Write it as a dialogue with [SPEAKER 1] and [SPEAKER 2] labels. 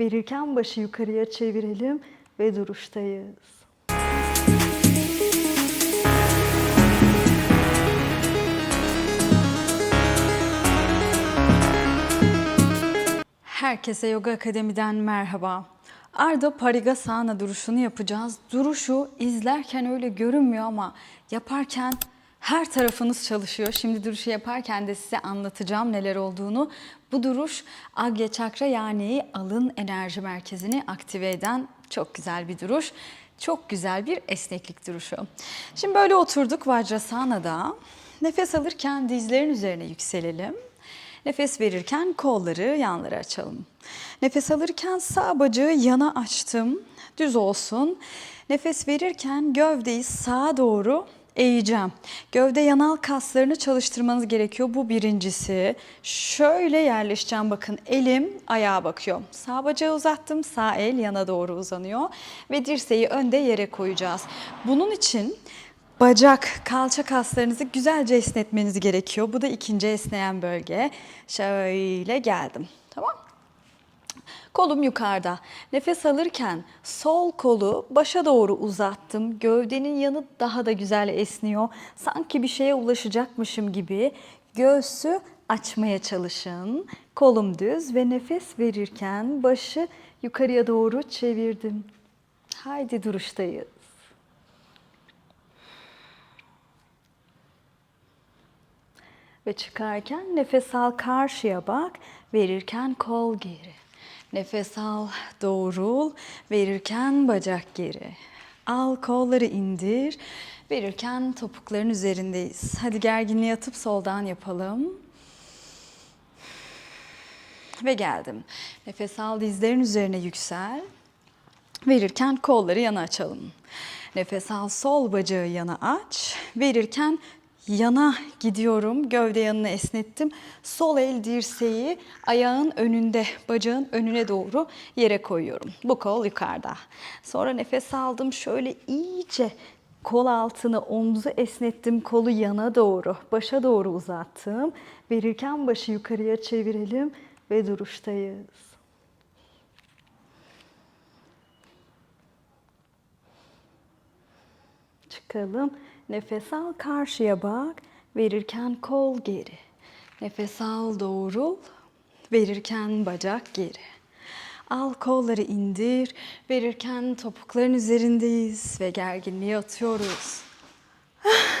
[SPEAKER 1] Verirken başı yukarıya çevirelim ve duruştayız. Herkese Yoga Akademi'den merhaba. Arda Parigasana duruşunu yapacağız. Duruşu izlerken öyle görünmüyor ama yaparken her tarafınız çalışıyor. Şimdi duruşu yaparken de size anlatacağım neler olduğunu. Bu duruş Agya Çakra yani alın enerji merkezini aktive eden çok güzel bir duruş. Çok güzel bir esneklik duruşu. Şimdi böyle oturduk Vajrasana'da. Nefes alırken dizlerin üzerine yükselelim. Nefes verirken kolları yanlara açalım. Nefes alırken sağ bacağı yana açtım. Düz olsun. Nefes verirken gövdeyi sağa doğru eğeceğim. Gövde yanal kaslarını çalıştırmanız gerekiyor. Bu birincisi. Şöyle yerleşeceğim bakın. Elim ayağa bakıyor. Sağ bacağı uzattım. Sağ el yana doğru uzanıyor. Ve dirseği önde yere koyacağız. Bunun için Bacak, kalça kaslarınızı güzelce esnetmeniz gerekiyor. Bu da ikinci esneyen bölge. Şöyle geldim. Tamam. Kolum yukarıda. Nefes alırken sol kolu başa doğru uzattım. Gövdenin yanı daha da güzel esniyor. Sanki bir şeye ulaşacakmışım gibi. Göğsü açmaya çalışın. Kolum düz ve nefes verirken başı yukarıya doğru çevirdim. Haydi duruştayız. Ve çıkarken nefes al karşıya bak. Verirken kol geri. Nefes al doğrul. Verirken bacak geri. Al kolları indir. Verirken topukların üzerindeyiz. Hadi gerginliği atıp soldan yapalım. Ve geldim. Nefes al dizlerin üzerine yüksel. Verirken kolları yana açalım. Nefes al sol bacağı yana aç. Verirken yana gidiyorum. Gövde yanını esnettim. Sol el dirseği ayağın önünde, bacağın önüne doğru yere koyuyorum. Bu kol yukarıda. Sonra nefes aldım. Şöyle iyice kol altını, omzu esnettim. Kolu yana doğru, başa doğru uzattım. Verirken başı yukarıya çevirelim ve duruştayız. Çıkalım. Nefes al karşıya bak. Verirken kol geri. Nefes al doğrul. Verirken bacak geri. Al kolları indir. Verirken topukların üzerindeyiz ve gerginliği atıyoruz.